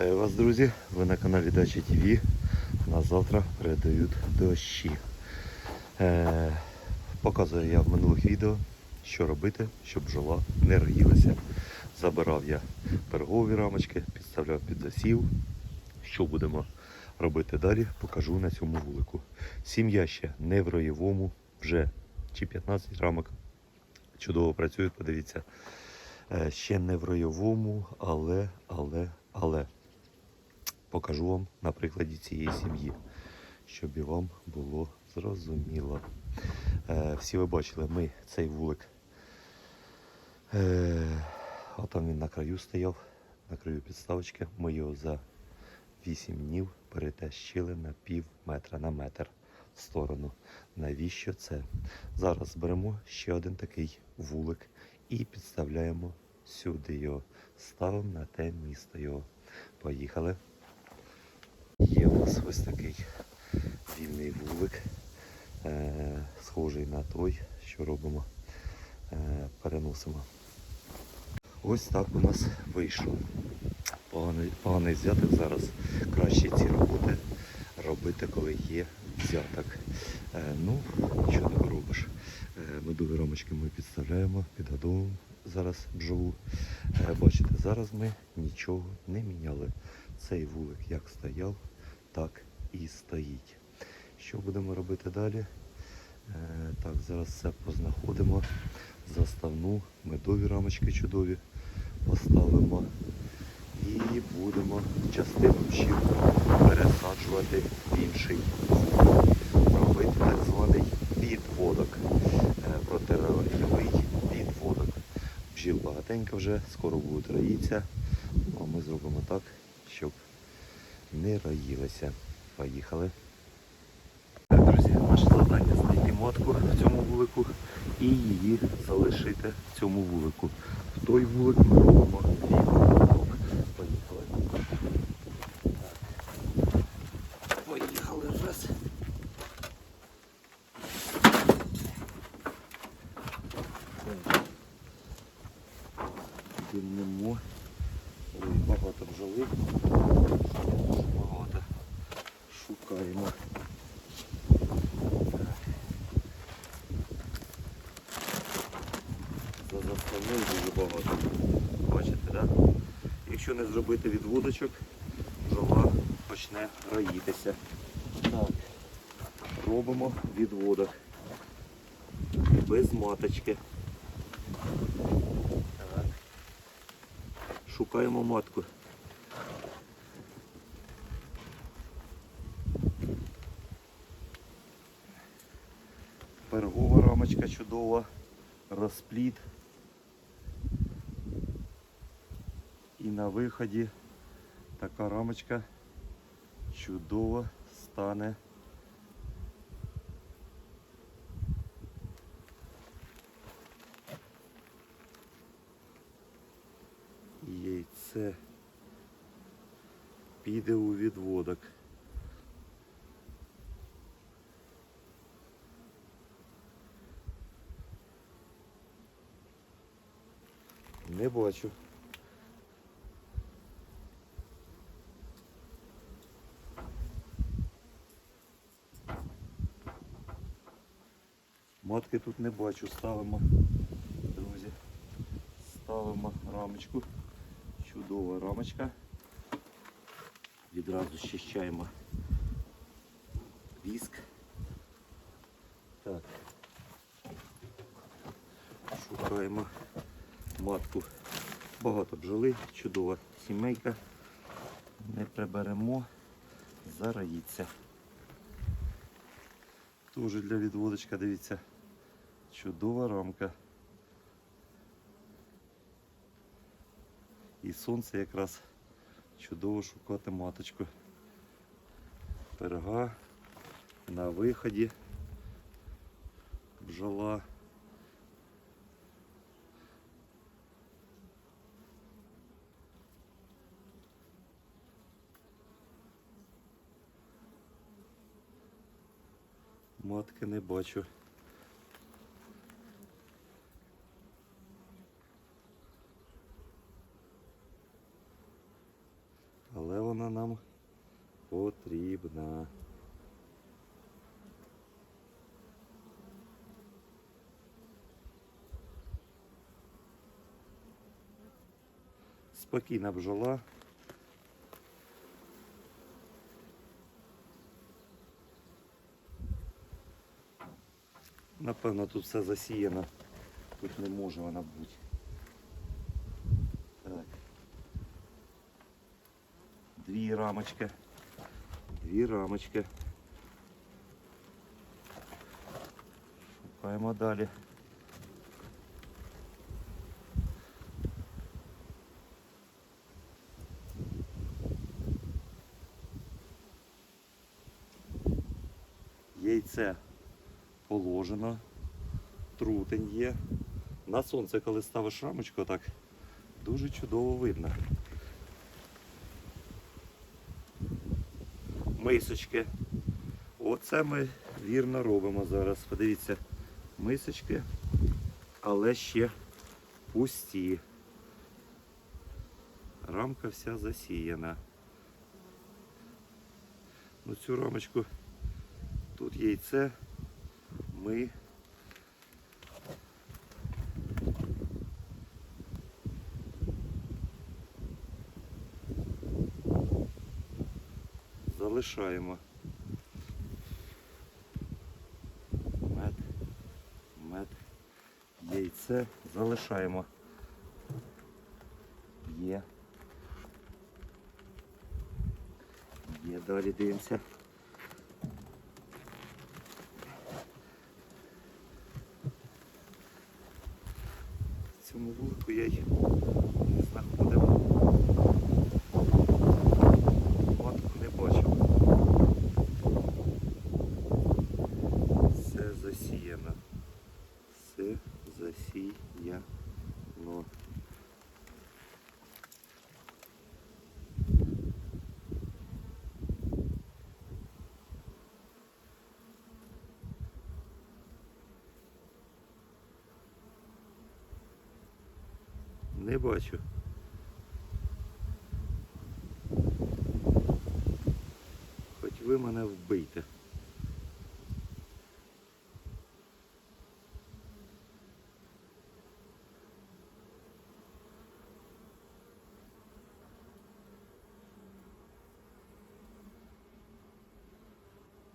Вітаю вас, друзі! Ви на каналі Дача ТВ. На завтра передають дощі. Е, показую я в минулих відео, що робити, щоб бджола не роїлася. Забирав я пергові рамочки, підставляв під засів. Що будемо робити далі, покажу на цьому вулику. Сім'я ще не в роєвому, вже чи 15 рамок. Чудово працюють, подивіться. Е, Ще не в ройовому, але, але, але покажу вам на прикладі цієї сім'ї, щоб і вам було зрозуміло. Е, Всі ви бачили, ми цей вулик. Е, отам він на краю стояв, на краю підставочки. Ми його за 8 днів перетащили на пів метра, на метр в сторону. Навіщо це? Зараз зберемо ще один такий вулик і підставляємо сюди його. Ставимо на те місто його. Поїхали. Нас ось такий вільний вулик, е, схожий на той, що робимо. Е, переносимо. Ось так у нас вийшло. Поганий, поганий взяток зараз. Краще ці роботи робити, коли є взяток. Е, ну, нічого не поробиш. Медові рамочки ми підставляємо, підгодовуємо зараз бджолу. Бачите, зараз ми нічого не міняли. Цей вулик як стояв, так і стоїть. Що будемо робити далі? Е, так, зараз все познаходимо. Заставну, медові рамочки чудові поставимо. І будемо частину бджіл пересаджувати в інший вулик. Робити так званий підводок. Е, підводок. Бджіл багатенько вже, скоро будуть роїться. Ну, а ми зробимо так, щоб не роїлися. Поїхали. Так, Друзі, наше завдання знайти матку в цьому вулику і її залишити в цьому вулику. В той вулик ми робимо відводок. Поїхали. Так. Поїхали раз. Так. Піднемо. Ой, багато бджоли. Дуже багато. Шукаємо. За дуже багато. Бачите, так? Якщо не зробити відводочок, бджола почне роїтися. Так. Робимо відводок. Без маточки. Так. Шукаємо матку. Пергова рамочка чудова, розпліт. І на виході така рамочка чудово стане. Яйце піде у відводок. Не бачу. Матки тут не бачу, ставимо, друзі. Ставимо рамочку. Чудова рамочка. Відразу щищаємо віск. Так. Шукаємо матку. Багато бджоли, чудова сімейка. Не приберемо, зараїться. Тоже для відводочка, дивіться, чудова рамка. І сонце якраз чудово шукати маточку. Перга на виході. Бджола. Матки не бачу. Але вона нам потрібна. Спокійна бджола. Напевно, тут все засіяно. Тут не може вона бути. Так. Дві рамочки. Дві рамочки. Шукаємо далі. Яйце положено, трутень є. На сонце, коли ставиш рамочку, так дуже чудово видно. Мисочки. Оце ми вірно робимо зараз. Подивіться, мисочки, але ще пусті. Рамка вся засіяна. Ну, цю рамочку тут яйце ми залишаємо. Мед, мед, яйце залишаємо. Є. Є, далі дивимося. В цьому вулику я й не знаходив. Матку не бачив. Все засіяно. Все засіяно. Не бачу. Хоч ви мене вбийте.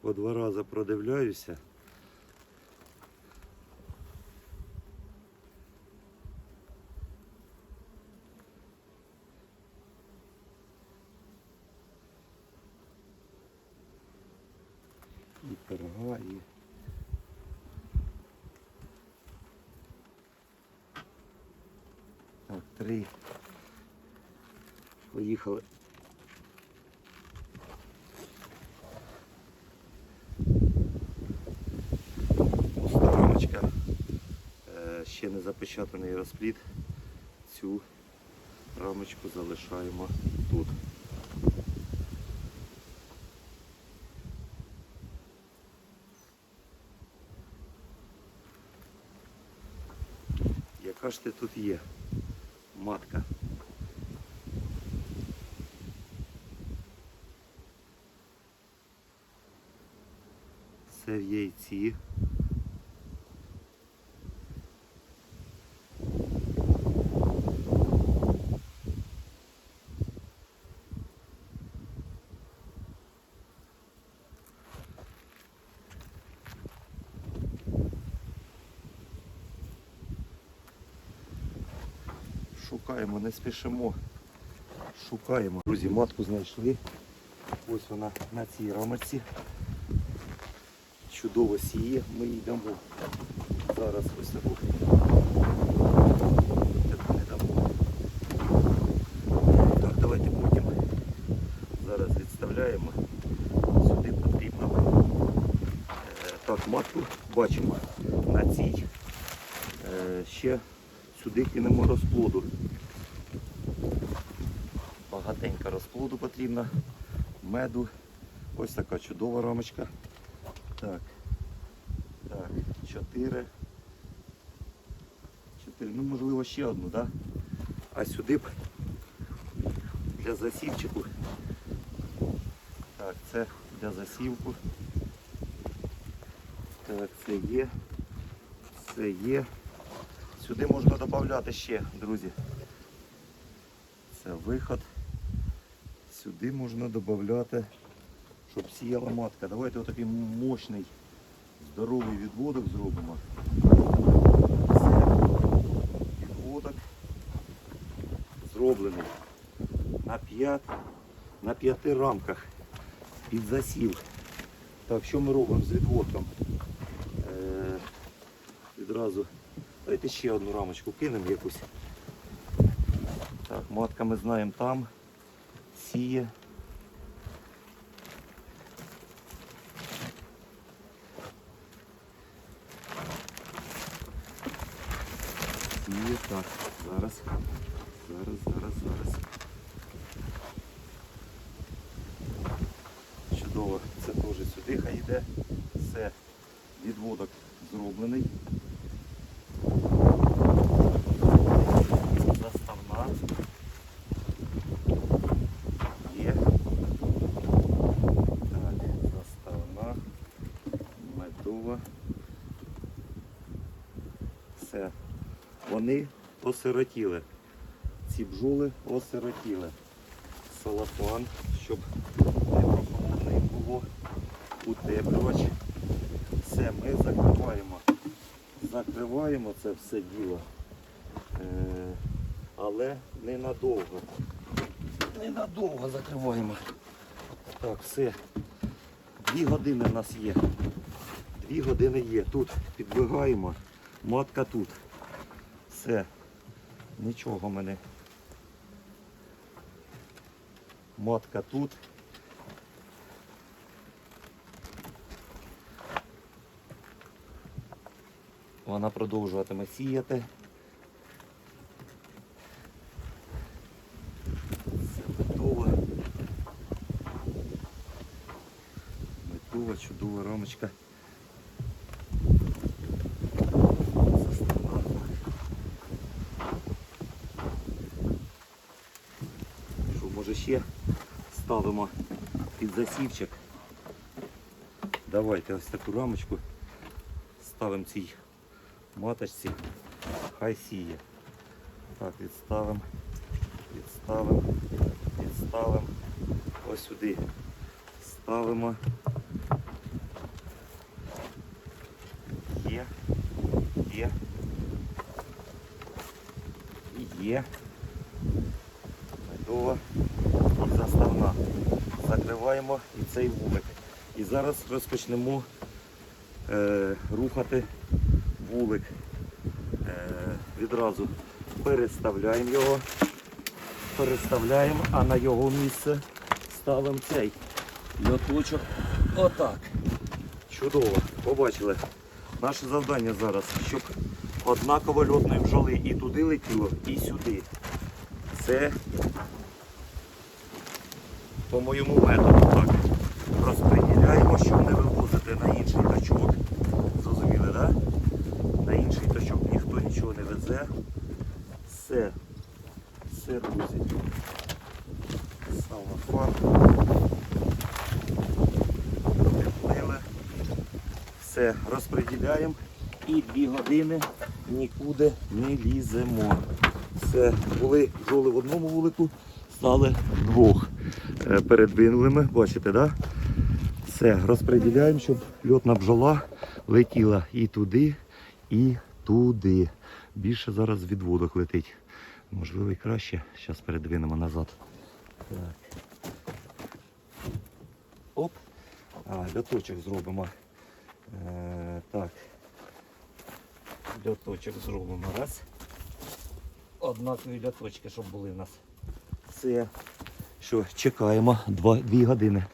По два рази продивляюся. І пирога, і. Так, три. Поїхали. Пуста рамочка. Е, Ще не запечатаний розплід. Цю рамочку залишаємо тут. Яка ж ти тут є? Матка. Це в яйці. Не спішимо. Шукаємо. Друзі, матку знайшли. Ось вона на цій рамочці. Чудово сіє. Ми їй. Зараз ось таку. Не дамо. Давайте потім. Зараз відставляємо. Сюди потрібно. Е, Так, матку бачимо на цій. Е, Ще сюди кинемо розплоду. Розплоду потрібно, меду. Ось така чудова рамочка. Так. Так, чотири. Чотири. Ну, можливо, ще одну, так? Да? А сюди б для засівчику. Так, це для засівку. Так, це є. Це є. Сюди можна додати ще, друзі. Це виход. Сюди можна додати, щоб сіяла матка. Давайте отакий мощний, здоровий відводок зробимо. Це відводок зроблений на 5, на п'яти рамках під засів. Так, що ми робимо з відводком? Е, відразу давайте ще одну рамочку кинемо якусь. Так, матка ми знаємо там, сіє. Сіє, так, зараз, зараз, зараз, зараз. Чудово, це теж сюди хай йде. Все, відводок зроблений. Заставна. Є. Так, заставна. Медова. Все. Вони осиротіли. Ці бджоли осиротіли. Салафан, щоб не прохолодно було. Утеплювач. Все, ми закриваємо. Закриваємо це все діло. Е, але ненадовго. Ненадовго закриваємо. Так, все. Дві години в нас є. Дві години є. Тут підбігаємо. Матка тут. Все. Нічого мене. Матка тут. Вона продовжуватиме сіяти. Все готово. Готова, чудова рамочка. Може ще ставимо під засівчик. Давайте ось таку рамочку ставимо цій маточці, хай сіє. Так, відставимо, відставимо, відставимо. Ось сюди ставимо. Є, є. Є. Закриваємо і цей вулик. І зараз розпочнемо е, рухати вулик. Е, відразу переставляємо його, переставляємо, а на його місце ставимо цей льоточок. Отак. Чудово. Побачили. Наше завдання зараз, щоб однаково льотної бджоли і туди летіло, і сюди. Це по моєму методу так. Розподіляємо, щоб не вивозити на інший точок. Зрозуміли, так? Да? На інший точок ніхто нічого не везе. Все. Все, друзі. Самофар. Прикрили. Все, розподіляємо і дві години нікуди не ліземо. Все, були бджоли в одному вулику, стали двох. Е, Передвинули ми, бачите, да? Все, розподіляємо, щоб льотна бджола летіла і туди, і туди. Більше зараз відводок летить. Можливо і краще. Зараз передвинемо назад. Так. Оп. А, льоточок зробимо. Е, так. Льоточок зробимо. Раз. Однакові льоточки, щоб були в нас. Це що, чекаємо два, дві години.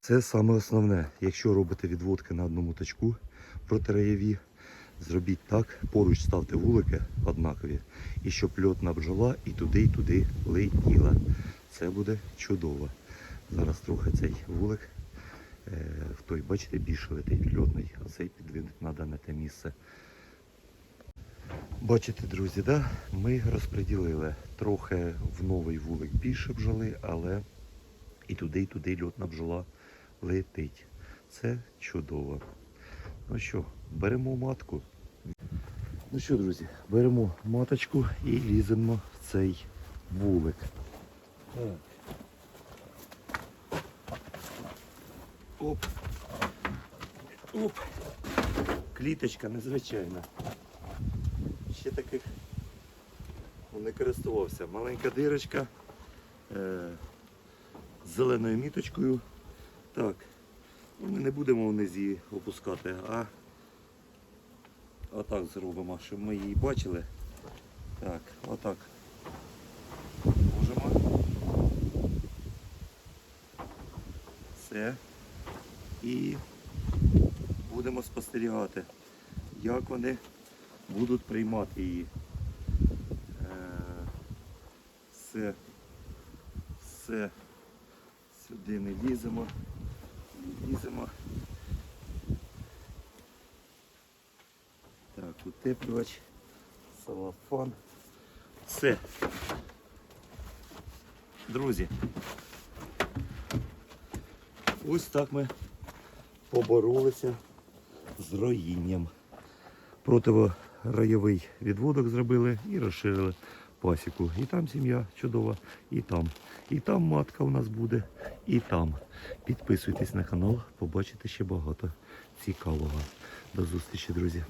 Це саме основне. Якщо робите відводки на одному точку протиреєві, зробіть так, поруч ставте вулики однакові, і щоб льотна бджола і туди, і туди летіла. Це буде чудово. Зараз трохи цей вулик, е, в той, бачите, більше летить льотний, а цей підвинути треба на те місце. Бачите, друзі, да? ми розподілили. Трохи в новий вулик більше бджоли, але і туди, і туди льотна бджола летить. Це чудово. Ну що, беремо матку. Ну що, друзі, беремо маточку і ліземо в цей вулик. Оп. Оп. Кліточка незвичайна. Ще таких не користувався. Маленька дирочка е, з зеленою міточкою. Так, ну, ми не будемо вниз її опускати, а отак зробимо, щоб ми її бачили. Так, отак. Можемо. Все. І будемо спостерігати, як вони будуть приймати її. Е, Все, все сюди не ліземо, не ліземо. Так, утеплювач, салафан. Все. Друзі. Ось так ми поборолися з роїнням. Противоройовий відводок зробили і розширили пасіку. І там сім'я чудова, і там. І там матка у нас буде, і там. Підписуйтесь на канал, побачите ще багато цікавого. До зустрічі, друзі.